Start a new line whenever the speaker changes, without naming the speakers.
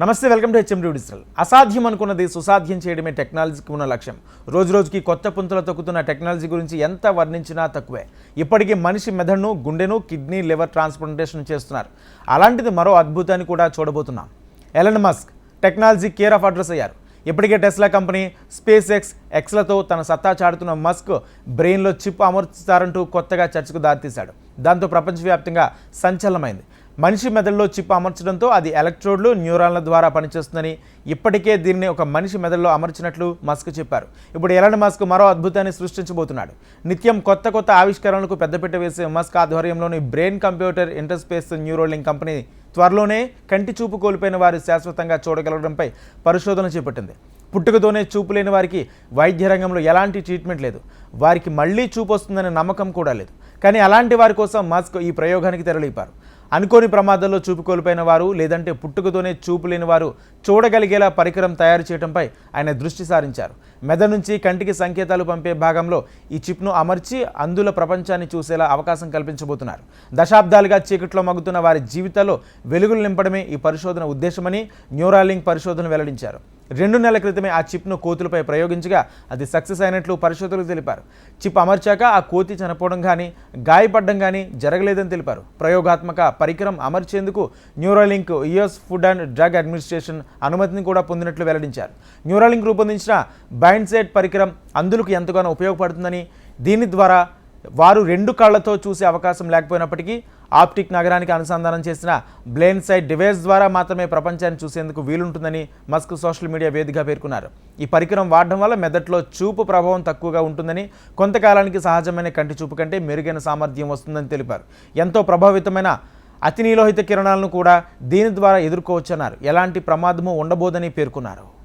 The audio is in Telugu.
నమస్తే వెల్కమ్ టు హెచ్ఎం డిజిటల్. అసాధ్యం అనుకున్నది సుసాధ్యం చేయడమే టెక్నాలజీకి ఉన్న లక్ష్యం. రోజు రోజుకి కొత్త పుంతలు తొక్కుతున్న టెక్నాలజీ గురించి ఎంత వర్ణించినా తక్కువే. ఇప్పటికీ మనిషి మెదడును గుండెను కిడ్నీ లివర్ ట్రాన్స్ప్లాంటేషన్ చేస్తున్నారు. అలాంటిది మరో అద్భుతాన్ని కూడా చూడబోతున్నాం. Elon Musk technology care of address అయ్యారు. ఇప్పటికే టెస్లా కంపెనీ స్పేస్ ఎక్స్ ఎక్స్లతో తన సత్తా చాటుతున్న మస్క్ బ్రెయిన్లో చిప్ అమర్చుతారంటూ కొత్తగా చర్చకు దారితీశాడు. దాంతో ప్రపంచవ్యాప్తంగా సంచలనమైంది. మనిషి మెదడులో చిప్ అమర్చడంతో అది ఎలక్ట్రోడ్లు న్యూరాన్ల ద్వారా పనిచేస్తుందని ఇప్పటికే దీన్ని ఒక మనిషి మెదడులో అమర్చినట్లు మస్క్ చెప్పారు. ఇప్పుడు ఎలన్ మస్క్ మరో అద్భుతాన్ని సృష్టించబోతున్నాడు? నిత్యం కొత్త కొత్త ఆవిష్కరణలకు పెద్దపీట వేసే మస్క్ ఆధ్వర్యంలోని brain computer interface Neuralink company త్వరలోనే కంటి చూపు కోల్పోయిన వారు శాశ్వతంగా చూడగలగడంపై పరిశోధన చేపట్టింది. పుట్టుకతోనే చూపు లేని వారికి వైద్య రంగంలో ఎలాంటి ట్రీట్మెంట్ లేదు. వారికి మళ్ళీ చూపు వస్తుందనే నమ్మకం కూడా లేదు. కానీ అలాంటి వారి కోసం మాస్క్ ఈ ప్రయోగానికి తెరలిపారు. అనుకోని ప్రమాదాల్లో చూపు కోల్పోయిన వారు లేదంటే పుట్టుకతోనే చూపు లేని వారు చూడగలిగేలా పరికరం తయారు చేయడంపై ఆయన దృష్టి సారించారు. మెద నుంచి కంటికి సంకేతాలు పంపే భాగంలో ఈ చిప్ను అమర్చి అందుల ప్రపంచాన్ని చూసేలా అవకాశం కల్పించబోతున్నారు. దశాబ్దాలుగా చీకట్లో మగ్గుతున్న వారి జీవితాల్లో వెలుగులు నింపడమే ఈ పరిశోధన ఉద్దేశమని న్యూరాలింక్ పరిశోధన వెల్లడించారు. రెండు నెలల క్రితమే ఆ చిప్ను కోతులపై ప్రయోగించగా అది సక్సెస్ అయినట్లు పరిశోధకులు తెలిపారు. చిప్ అమర్చాక ఆ కోతి చనిపోవడం కానీ గాయపడడం కానీ జరగలేదని తెలిపారు. ప్రయోగాత్మక పరికరం అమర్చేందుకు Neuralink US Food and Drug Administration అనుమతిని కూడా పొందినట్లు వెల్లడించారు. న్యూరోలింక్ రూపొందించిన బైండ్సెట్ పరికరం అందులకు ఎంతగానో ఉపయోగపడుతుందని దీని ద్వారా వారు రెండు కళ్ళతో చూసే అవకాశం లేకపోయినప్పటికీ ఆప్టిక్ నగరానికి అనుసంధానం చేసిన బ్లేన్ సైడ్ డివైస్ ద్వారా మాత్రమే ప్రపంచాన్ని చూసేందుకు వీలుంటుందని మస్క్ సోషల్ మీడియా వేదికగా పేర్కొన్నారు. ఈ పరికరం వాడడం వల్ల మెదట్లో చూపు ప్రభావం తక్కువగా ఉంటుందని కొంతకాలానికి సహజమైన కంటి చూపు కంటే మెరుగైన సామర్థ్యం వస్తుందని తెలిపారు. ఎంతో ప్రభావితమైన అతినీలోహిత కిరణాలను కూడా దీని ద్వారా ఎదుర్కోవచ్చన్నారు. ఎలాంటి ప్రమాదము ఉండబోదని పేర్కొన్నారు.